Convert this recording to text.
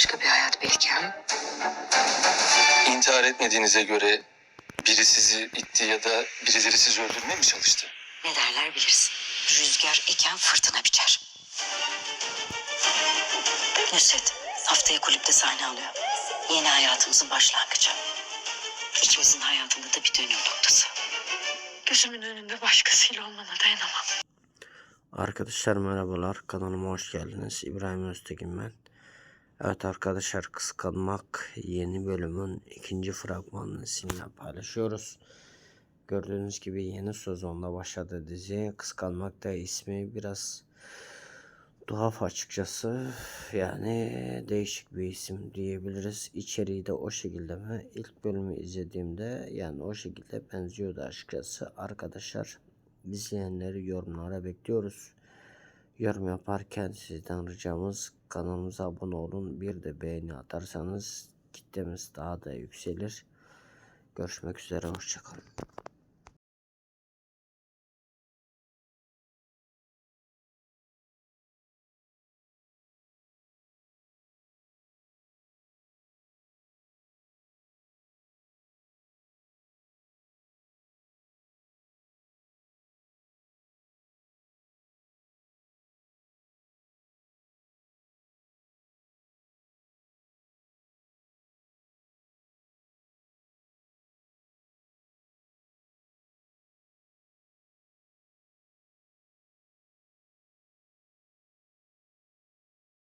bambaşka bir hayat belki ha? İntihar etmediğinize göre biri sizi itti ya da birileri sizi öldürmeye mi çalıştı? Ne derler bilirsin. Rüzgar eken fırtına biçer. Nusret haftaya kulüpte sahne alıyor. Yeni hayatımızın başlangıcı. İkimizin hayatında da bir dönüm noktası. Gözümün önünde başkasıyla olmana dayanamam. Arkadaşlar merhabalar kanalıma hoş geldiniz İbrahim Öztekin ben Evet arkadaşlar kıskanmak yeni bölümün ikinci fragmanını sizinle paylaşıyoruz. Gördüğünüz gibi yeni sezonda başladı dizi. Kıskanmak da ismi biraz tuhaf açıkçası. Yani değişik bir isim diyebiliriz. İçeriği de o şekilde mi? İlk bölümü izlediğimde yani o şekilde benziyordu açıkçası. Arkadaşlar izleyenleri yorumlara bekliyoruz. Yorum yaparken sizden ricamız kanalımıza abone olun. Bir de beğeni atarsanız kitlemiz daha da yükselir. Görüşmek üzere. Hoşçakalın.